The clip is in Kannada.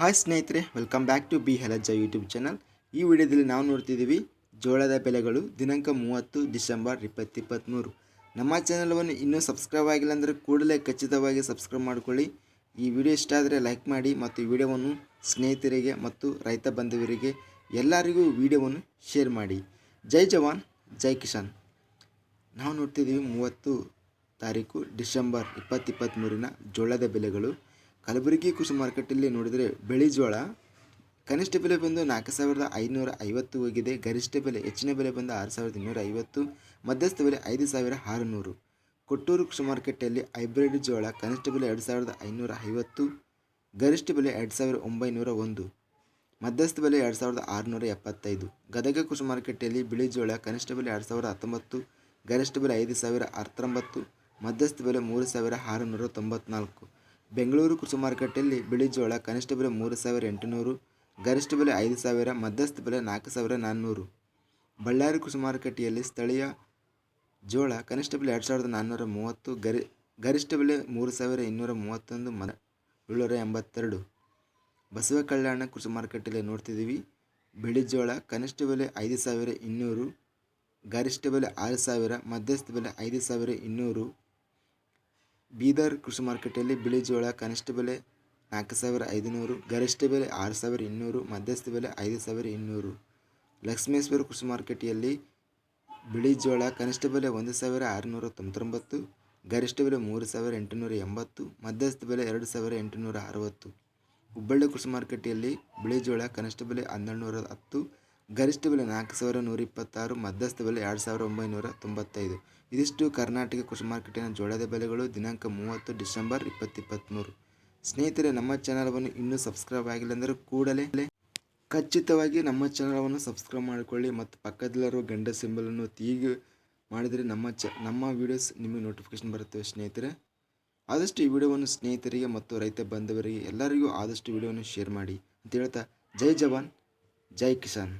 ಹಾಯ್ ಸ್ನೇಹಿತರೆ welcome back to B Helajja YouTube channel ಈ ವಿಡಿಯೋದಲ್ಲಿ ನಾವು ನೋಡ್ತಿದ್ದೀವಿ ಜೋಳದ ಬೆಲೆಗಳು ದಿನಾಂಕ ಮೂವತ್ತು ಡಿಸೆಂಬರ್ ಇಪ್ಪತ್ತಿಪ್ಪತ್ತ್ಮೂರು ನಮ್ಮ ಚಾನಲವನ್ನು ಇನ್ನೂ ಸಬ್ಸ್ಕ್ರೈಬ್ ಆಗಿಲ್ಲ ಅಂದರೆ ಕೂಡಲೇ ಖಚಿತವಾಗಿ ಸಬ್ಸ್ಕ್ರೈಬ್ ಮಾಡಿಕೊಳ್ಳಿ. ಈ ವಿಡಿಯೋ ಇಷ್ಟ ಆದರೆ ಲೈಕ್ ಮಾಡಿ ಮತ್ತು ವಿಡಿಯೋವನ್ನು ಸ್ನೇಹಿತರಿಗೆ ಮತ್ತು ರೈತ ಬಂಧುವರಿಗೆ ಎಲ್ಲರಿಗೂ ವಿಡಿಯೋವನ್ನು ಶೇರ್ ಮಾಡಿ. ಜೈ ಜವಾನ್, ಜೈ ಕಿಸಾನ್. ನಾವು ನೋಡ್ತಿದ್ದೀವಿ ಮೂವತ್ತು ತಾರೀಕು ಡಿಸೆಂಬರ್ ಇಪ್ಪತ್ತಿಪ್ಪತ್ತ್ಮೂರಿನ ಜೋಳದ ಬೆಲೆಗಳು ಕಲಬುರಗಿ ಕೃಷಿ ಮಾರ್ಕೆಟಲ್ಲಿ ನೋಡಿದರೆ ಬೆಳೆ ಜೋಳ, ಕನಿಷ್ಠ ಬೆಲೆ ಬಂದು ನಾಲ್ಕು ಸಾವಿರದ ಐನೂರ ಐವತ್ತು ಹೋಗಿದೆ. ಗರಿಷ್ಠ ಬೆಲೆ, ಹೆಚ್ಚಿನ ಬೆಲೆ ಬಂದು ಆರು ಸಾವಿರದ ಇನ್ನೂರ ಐವತ್ತು ಮಧ್ಯಸ್ಥ ಬೆಲೆ ಐದು ಸಾವಿರ ಆರುನೂರು. ಕೊಟ್ಟೂರು ಕೃಷಿ ಮಾರುಕಟ್ಟೆಯಲ್ಲಿ ಹೈಬ್ರಿಡ್ ಜೋಳ, ಕನಿಷ್ಠ ಬೆಲೆ ಎರಡು ಸಾವಿರದ ಐನೂರ ಐವತ್ತು ಗರಿಷ್ಠ ಬೆಲೆ ಎರಡು ಸಾವಿರ ಒಂಬೈನೂರ ಒಂದು ಮಧ್ಯಸ್ಥ ಬೆಲೆ ಎರಡು ಸಾವಿರದ ಆರುನೂರ ಎಪ್ಪತ್ತೈದು ಗದಗ ಕೃಷಿ ಮಾರುಕಟ್ಟೆಯಲ್ಲಿ ಬಿಳಿ ಜೋಳ, ಕನಿಷ್ಠ ಬೆಲೆ ಎರಡು ಸಾವಿರದ ಹತ್ತೊಂಬತ್ತು, ಗರಿಷ್ಠ ಬೆಲೆ ಐದು ಸಾವಿರ ಹತ್ತೊಂಬತ್ತು, ಮಧ್ಯಸ್ಥ ಬೆಲೆ ಮೂರು ಸಾವಿರ ಆರುನೂರ ತೊಂಬತ್ನಾಲ್ಕು ಬೆಂಗಳೂರು ಕೃಷಿ ಮಾರುಕಟ್ಟೆಯಲ್ಲಿ ಬಿಳಿ ಜೋಳ, ಕನಿಷ್ಠ ಬೆಲೆ ಮೂರು ಸಾವಿರ ಎಂಟುನೂರು, ಗರಿಷ್ಠ ಬೆಲೆ ಐದು ಸಾವಿರ, ಮಧ್ಯಸ್ಥ ಬೆಲೆ ನಾಲ್ಕು ಸಾವಿರ ನಾನ್ನೂರು. ಬಳ್ಳಾರಿ ಕೃಷಿ ಮಾರುಕಟ್ಟೆಯಲ್ಲಿ ಸ್ಥಳೀಯ ಜೋಳ ಕನಿಷ್ಠ ಬೆಲೆ ಎರಡು ಸಾವಿರದ ನಾನ್ನೂರ ಮೂವತ್ತು, ಗರಿ, ಗರಿಷ್ಠ ಬೆಲೆ ಮೂರು ಸಾವಿರ ಇನ್ನೂರ ಮೂವತ್ತೊಂದು, ಮ, ಏಳ್ನೂರ ಎಂಬತ್ತೆರಡು. ಬಸವ ಕಲ್ಯಾಣ ಕೃಷಿ ಮಾರುಕಟ್ಟೆಯಲ್ಲಿ ನೋಡ್ತಿದ್ದೀವಿ, ಬಿಳಿ ಜೋಳ ಕನಿಷ್ಠ ಬೆಲೆ ಐದು ಸಾವಿರ ಇನ್ನೂರು, ಗರಿಷ್ಠ ಬೆಲೆ ಆರು ಸಾವಿರ, ಮಧ್ಯಸ್ಥ ಬೆಲೆ ಐದು ಸಾವಿರ ಇನ್ನೂರು. ಬೀದರ್ ಕೃಷಿ ಮಾರುಕಟ್ಟೆಯಲ್ಲಿ ಬಿಳಿ ಜೋಳ, ಕನಿಷ್ಠ ಬೆಲೆ ನಾಲ್ಕು ಸಾವಿರ ಐದುನೂರು, ಗರಿಷ್ಠ ಬೆಲೆ ಆರು ಸಾವಿರ ಇನ್ನೂರು, ಮಧ್ಯಸ್ಥ ಬೆಲೆ ಐದು ಸಾವಿರ ಇನ್ನೂರು. ಲಕ್ಷ್ಮೇಶ್ವರ ಕೃಷಿ ಮಾರುಕಟ್ಟೆಯಲ್ಲಿ ಬಿಳಿ ಜೋಳ, ಕನಿಷ್ಠ ಬೆಲೆ ಒಂದು ಸಾವಿರ ಆರುನೂರ ತೊಂಬತ್ತೊಂಬತ್ತು, ಗರಿಷ್ಠ ಬೆಲೆ ಮೂರು ಸಾವಿರ ಎಂಟುನೂರ ಎಂಬತ್ತು, ಮಧ್ಯಸ್ಥ ಬೆಲೆ ಎರಡು ಸಾವಿರ ಎಂಟುನೂರ ಅರವತ್ತು. ಹುಬ್ಬಳ್ಳಿ ಕೃಷಿ ಮಾರುಕಟ್ಟೆಯಲ್ಲಿ ಬಿಳಿ ಜೋಳ, ಕನಿಷ್ಠ ಬೆಲೆ ಹನ್ನೆರಡು ನೂರ ಹತ್ತು ಗರಿಷ್ಠ ಬೆಲೆ ನಾಲ್ಕು ಸಾವಿರ ನೂರ ಇಪ್ಪತ್ತಾರು ಮಧ್ಯಸ್ಥ ಬೆಲೆ ಎರಡು ಸಾವಿರ ಒಂಬೈನೂರ ತೊಂಬತ್ತೈದು. ಇದಿಷ್ಟು ಕರ್ನಾಟಕ ಕೃಷಿ ಮಾರ್ಕೆಟಿನ ಜೋಳದ ಬೆಲೆಗಳು ದಿನಾಂಕ ಮೂವತ್ತು ಡಿಸೆಂಬರ್ ಇಪ್ಪತ್ತಿಪ್ಪತ್ತ್ಮೂರು ಸ್ನೇಹಿತರೆ, ನಮ್ಮ ಚಾನಲವನ್ನು ಇನ್ನೂ ಸಬ್ಸ್ಕ್ರೈಬ್ ಆಗಿಲ್ಲ ಅಂದರೆ ಕೂಡಲೇ ಖಚಿತವಾಗಿ ನಮ್ಮ ಚಾನಲವನ್ನು ಸಬ್ಸ್ಕ್ರೈಬ್ ಮಾಡಿಕೊಳ್ಳಿ ಮತ್ತು ಪಕ್ಕದಲ್ಲಿರುವ ಗಂಡ ಸಿಂಬಲನ್ನು ತೀಗಿ ಮಾಡಿದರೆ ನಮ್ಮ ಚ, ನಮ್ಮ ವೀಡಿಯೋಸ್ ನಿಮಗೆ ನೋಟಿಫಿಕೇಶನ್ ಬರುತ್ತವೆ ಸ್ನೇಹಿತರೆ. ಆದಷ್ಟು ಈ ವಿಡಿಯೋವನ್ನು ಸ್ನೇಹಿತರಿಗೆ ಮತ್ತು ರೈತ ಬಾಂಧವರಿಗೆ ಎಲ್ಲರಿಗೂ ಆದಷ್ಟು ವಿಡಿಯೋವನ್ನು ಶೇರ್ ಮಾಡಿ. ಅಂತ ಹೇಳ್ತಾ, ಜೈ ಜವಾನ್, ಜೈ ಕಿಸಾನ್.